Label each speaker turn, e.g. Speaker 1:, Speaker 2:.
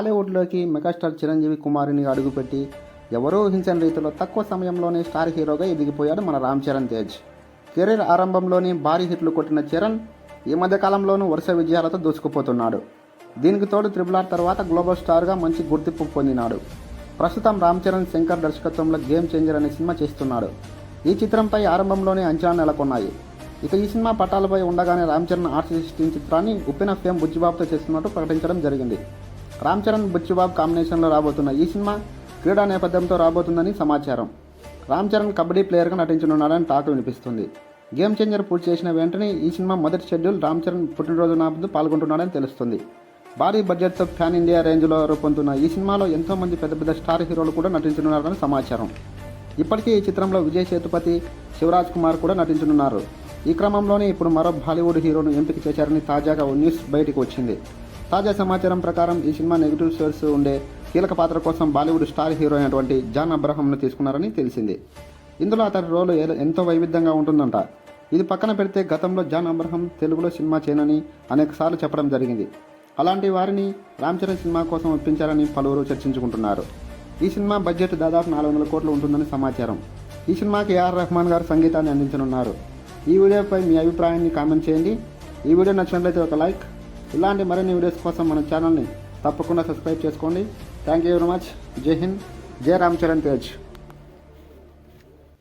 Speaker 1: టాలీవుడ్లోకి megastar Chiranjeevi కుమారుని అడుగుపెట్టి ఎవరూ ఊహించని రీతిలో తక్కువ సమయంలోనే స్టార్ హీరోగా ఎదిగిపోయాడు మన రామ్ చరణ్ తేజ్. కెరీర్ ఆరంభంలోనే భారీ హిట్లు కొట్టిన చరణ్ ఈ మధ్యకాలంలోనూ వరుస విజయాలతో దూసుకుపోతున్నాడు. దీనికి తోడు త్రిబుల్ ఆర్ తర్వాత గ్లోబల్ స్టార్గా మంచి గుర్తింపు పొందినాడు. ప్రస్తుతం రామ్ చరణ్ శంకర్ దర్శకత్వంలో గేమ్ చేంజర్ అనే సినిమా చేస్తున్నాడు. ఈ చిత్రంపై ఆరంభంలోనే అంచనా నెలకొన్నాయి. ఇక ఈ సినిమా పట్టాలపై ఉండగానే రామ్ చరణ్ ఆర్ట్స్ చిత్రాన్ని ఉప్పిన ఫేమ్ బుజ్జిబాబుతో చేస్తున్నట్టు ప్రకటించడం జరిగింది. రామ్ చరణ్ బుచ్చిబాబు కాంబినేషన్లో రాబోతున్న ఈ సినిమా క్రీడా నేపథ్యంతో రాబోతుందని సమాచారం. రామ్ చరణ్ కబడ్డీ ప్లేయర్గా నటించనున్నాడని టాక్ వినిపిస్తుంది. గేమ్ చేంజర్ పూర్తి చేసిన వెంటనే ఈ సినిమా మొదటి షెడ్యూల్ రామ్ చరణ్ పుట్టినరోజు నాడు పాల్గొంటున్నాడని తెలుస్తుంది. భారీ బడ్జెట్తో ఫ్యాన్ ఇండియా రేంజ్లో రూపొందుతున్న ఈ సినిమాలో ఎంతో మంది పెద్ద పెద్ద స్టార్ హీరోలు కూడా నటించనున్నారని సమాచారం. ఇప్పటికే ఈ చిత్రంలో విజయ్ సేతుపతి శివరాజ్ కుమార్ కూడా నటించనున్నారు. ఈ క్రమంలోనే ఇప్పుడు మరో బాలీవుడ్ హీరోను ఎంపిక చేశారని తాజాగా ఓ న్యూస్ బయటకు వచ్చింది. తాజా సమాచారం ప్రకారం ఈ సినిమా నెగిటివ్ సోర్స్ ఉండే కీలక పాత్ర కోసం బాలీవుడ్ స్టార్ హీరో అయినటువంటి జాన్ అబ్రహంను తీసుకున్నారని తెలిసింది. ఇందులో అతని రోలు ఎంతో వైవిధ్యంగా ఉంటుందంట. ఇది పక్కన పెడితే గతంలో జాన్ అబ్రహం తెలుగులో సినిమా చేయనని అనేకసార్లు చెప్పడం జరిగింది. అలాంటి వారిని రామ్ చరణ్ సినిమా కోసం ఒప్పించారని పలువురు చర్చించుకుంటున్నారు. ఈ సినిమా బడ్జెట్ దాదాపు నాలుగు వందల కోట్లు ఉంటుందని సమాచారం. ఈ సినిమాకి ఏఆర్ రెహమాన్ గారు సంగీతాన్ని అందించనున్నారు. ఈ వీడియోపై మీ అభిప్రాయాన్ని కామెంట్ చేయండి. ఈ వీడియో నచ్చినట్లయితే ఒక లైక్ ఇలాంటి మరిన్ని వీడియోస్ కోసం మన ఛానల్ని తప్పకుండా సబ్స్క్రైబ్ చేసుకోండి. థ్యాంక్ యూ వెరీ మచ్ జై హింద్ జై రామ్ చరణ్ తేజ్